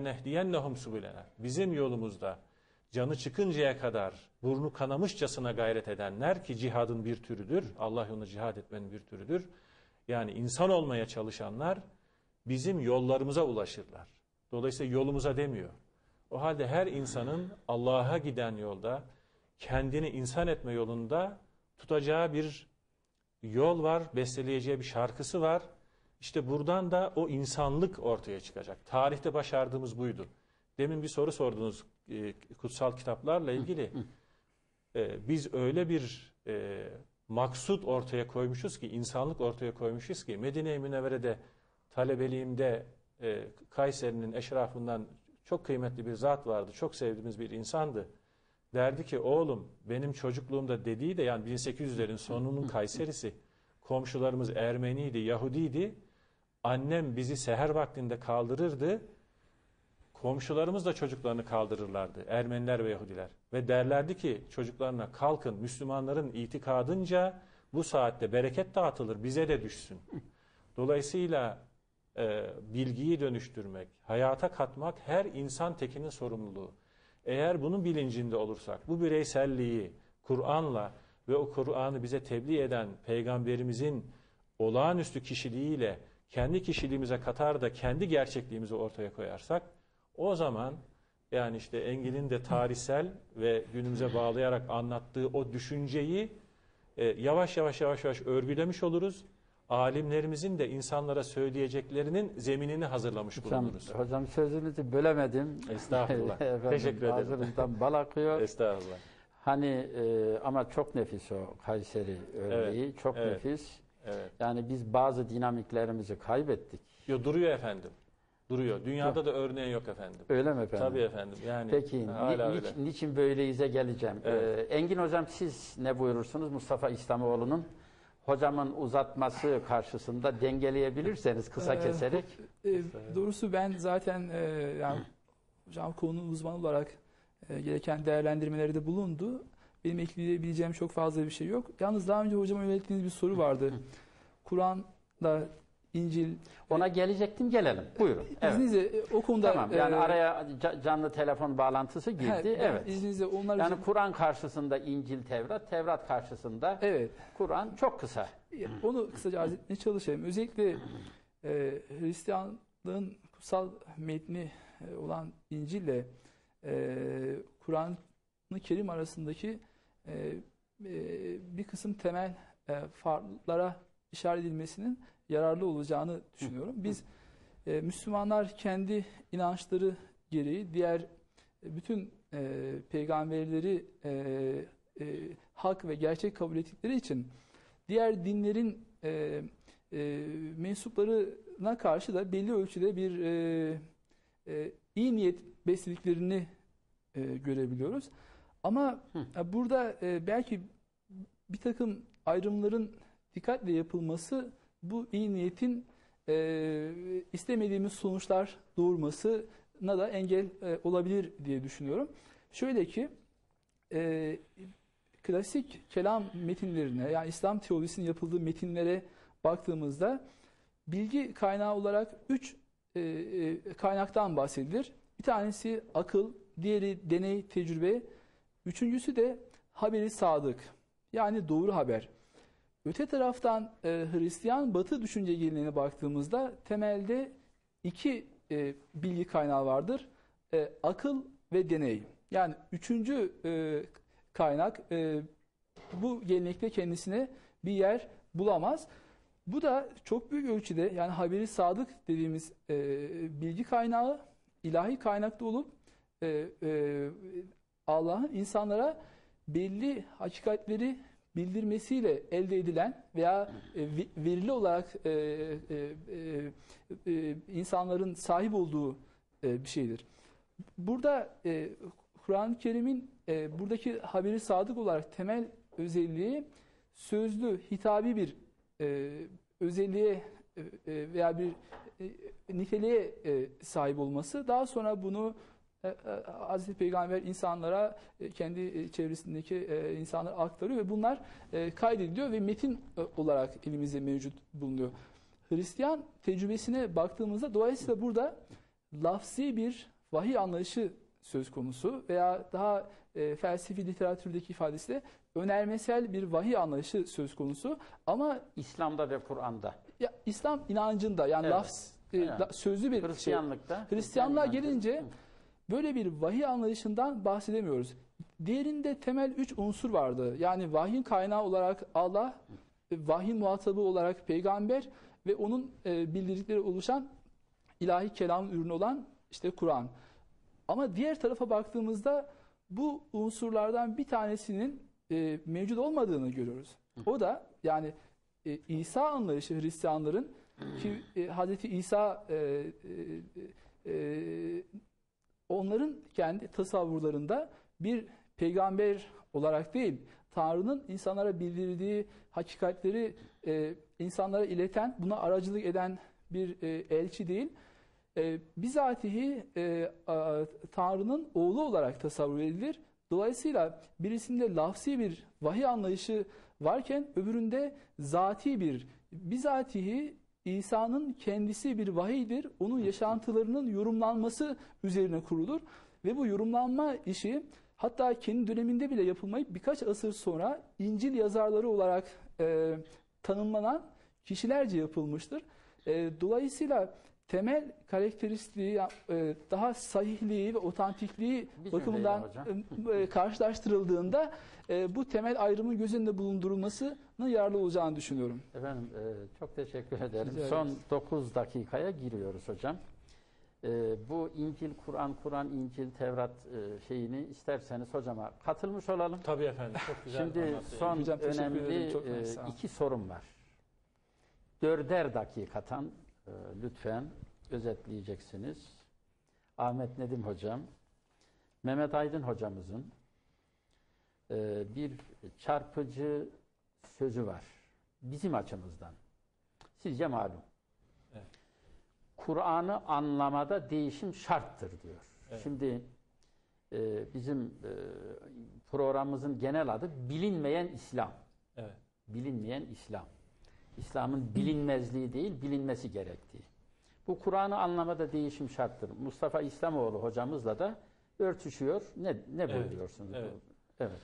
nehdiyennehum subulena. Bizim yolumuzda canı çıkıncaya kadar burnu kanamışçasına gayret edenler ki cihadın bir türüdür. Allah yolunda cihad etmenin bir türüdür. Yani insan olmaya çalışanlar bizim yollarımıza ulaşırlar. Dolayısıyla yolumuza demiyor. O halde her insanın Allah'a giden yolda kendini insan etme yolunda tutacağı bir yol var, besteleyeceği bir şarkısı var. İşte buradan da o insanlık ortaya çıkacak. Tarihte başardığımız buydu. Demin bir soru sordunuz e, kutsal kitaplarla ilgili. E, biz öyle bir e, maksut ortaya koymuşuz ki, insanlık ortaya koymuşuz ki Medine-i Münevvere'de talebeliğimde e, Kayseri'nin eşrafından çok kıymetli bir zat vardı. Çok sevdiğimiz bir insandı. Derdi ki oğlum benim çocukluğumda dediği de yani 1800'lerin sonunun Kayserisi. Komşularımız Ermeniydi, Yahudiydi. Annem bizi seher vaktinde kaldırırdı. Komşularımız da çocuklarını kaldırırlardı. Ermeniler ve Yahudiler. Ve derlerdi ki çocuklarına kalkın Müslümanların itikadınca bu saatte bereket dağıtılır bize de düşsün. Dolayısıyla e, bilgiyi dönüştürmek, hayata katmak her insan tekinin sorumluluğu. Eğer bunun bilincinde olursak, bu bireyselliği Kur'an'la ve o Kur'an'ı bize tebliğ eden Peygamberimizin olağanüstü kişiliğiyle kendi kişiliğimize katar da kendi gerçekliğimizi ortaya koyarsak, o zaman yani işte Engin'in de tarihsel ve günümüze bağlayarak anlattığı o düşünceyi e, yavaş yavaş yavaş yavaş örgülemiş oluruz alimlerimizin de insanlara söyleyeceklerinin zeminini hazırlamış Hocam, bulunuruz. hocam sözünüzü bölemedim. Estağfurullah. Efendim, Teşekkür ederim. Ağzınızdan bal akıyor. Estağfurullah. Hani e, ama çok nefis o Kayseri örneği. çok evet. nefis. Evet. Yani biz bazı dinamiklerimizi kaybettik. Yo, duruyor efendim. Duruyor. Dünyada da örneği yok efendim. Öyle mi efendim? Tabii efendim. Yani Peki hala ni- öyle. niçin, niçin böyleyize geleceğim. Evet. Ee, Engin hocam siz ne buyurursunuz Mustafa İslamoğlu'nun hocamın uzatması karşısında dengeleyebilirseniz kısa Ee, keserek. E, doğrusu ben zaten e, yani hocam konunun uzmanı olarak e, gereken değerlendirmelerde bulundu. Benim ekleyebileceğim çok fazla bir şey yok. Yalnız daha önce hocama yönelttiğiniz bir soru vardı. Kur'an'da İncil Ona gelecektim gelelim. Buyurun. Evet. izninizle e, o konuda Tamam yani e, araya ca- canlı telefon bağlantısı girdi. he, ben evet. izninizle onlar Yani üzerine- Kur'an karşısında İncil, Tevrat, Tevrat karşısında evet Kur'an çok kısa. Onu kısaca arz etmeye çalışayım. Özellikle e, Hristiyanlığın kutsal metni e, olan İncil ile e, Kur'an-ı Kerim arasındaki e, e, bir kısım temel e, farklara işaret edilmesinin yararlı olacağını düşünüyorum. Biz e, Müslümanlar kendi inançları gereği diğer e, bütün e, peygamberleri e, e, hak ve gerçek kabul ettikleri için diğer dinlerin e, e, mensuplarına karşı da belli ölçüde bir e, e, iyi niyet beslediklerini e, görebiliyoruz. Ama e, burada e, belki bir takım ayrımların dikkatle yapılması bu iyi niyetin e, istemediğimiz sonuçlar doğurmasına da engel e, olabilir diye düşünüyorum. Şöyle ki e, klasik kelam metinlerine yani İslam teorisinin yapıldığı metinlere baktığımızda bilgi kaynağı olarak üç e, e, kaynaktan bahsedilir. Bir tanesi akıl, diğeri deney, tecrübe, üçüncüsü de haberi sadık yani doğru haber. Öte taraftan e, Hristiyan Batı düşünce geleneğine baktığımızda temelde iki e, bilgi kaynağı vardır. E, akıl ve deney. Yani üçüncü e, kaynak e, bu gelenekte kendisine bir yer bulamaz. Bu da çok büyük ölçüde yani haberi sadık dediğimiz e, bilgi kaynağı ilahi kaynakta olup e, e, Allah'ın insanlara belli hakikatleri bildirmesiyle elde edilen veya e, verili olarak e, e, insanların sahip olduğu bir şeydir. Burada Kur'an-ı Kerim'in buradaki haberi sadık olarak temel özelliği sözlü, hitabi bir özelliğe veya bir niteliğe sahip olması. Daha sonra bunu Hazreti Peygamber insanlara e, kendi e, çevresindeki e, insanlara aktarıyor ve bunlar e, kaydediliyor ve metin e, olarak elimizde mevcut bulunuyor. Hristiyan tecrübesine baktığımızda dolayısıyla burada lafsi bir vahiy anlayışı söz konusu veya daha e, felsefi literatürdeki ifadesiyle önermesel bir vahiy anlayışı söz konusu ama İslam'da ve Kur'an'da. ya, İslam inancında yani Evet. lafz e, la- sözlü bir şey. Hristiyanlıkta. Hristiyanlığa Hristiyan gelince inancı. Böyle bir vahiy anlayışından bahsedemiyoruz. Diğerinde temel üç unsur vardı. Yani vahyin kaynağı olarak Allah, vahyin muhatabı olarak peygamber ve onun e, bildirdikleri oluşan ilahi kelam ürünü olan işte Kur'an. Ama diğer tarafa baktığımızda bu unsurlardan bir tanesinin e, mevcut olmadığını görüyoruz. O da yani e, İsa anlayışı Hristiyanların ki Hazreti İsa onların kendi tasavvurlarında bir peygamber olarak değil, Tanrı'nın insanlara bildirdiği hakikatleri e, insanlara ileten, buna aracılık eden bir e, elçi değil, e, bizatihi e, a- Tanrı'nın oğlu olarak tasavvur edilir. Dolayısıyla birisinde lafsi bir vahiy anlayışı varken öbüründe zati bir, bizatihi İsa'nın kendisi bir vahiydir. Onun yaşantılarının yorumlanması üzerine kurulur. Ve bu yorumlanma işi hatta kendi döneminde bile yapılmayıp birkaç asır sonra İncil yazarları olarak e, tanımlanan kişilerce yapılmıştır. E, dolayısıyla temel karakteristiği e, daha sahihliği ve otantikliği Bir bakımından hocam. e, karşılaştırıldığında e, bu temel ayrımın göz önünde bulundurulmasının yararlı olacağını düşünüyorum. Efendim e, çok teşekkür ederim. Rica Son ederiz. 9 dakikaya giriyoruz hocam. E, bu İncil, Kur'an, Kur'an, İncil, Tevrat e, şeyini isterseniz hocama katılmış olalım. Tabii efendim. Çok güzel Şimdi son Hocam önemli ederim, çok e, iki sorum var. Dörder dakikatan e, lütfen özetleyeceksiniz. Ahmet Nedim hocam, Mehmet Aydın hocamızın e, bir çarpıcı sözü var. Bizim açımızdan. Sizce malum. Evet. Kur'an'ı anlamada değişim şarttır diyor. Evet. Şimdi e, bizim e, programımızın genel adı bilinmeyen İslam. Evet. Bilinmeyen İslam. İslam'ın bilinmezliği değil, bilinmesi gerektiği. Bu Kur'an'ı anlamada değişim şarttır. Mustafa İslamoğlu hocamızla da örtüşüyor. Ne ne buyuruyorsunuz? evet. Evet.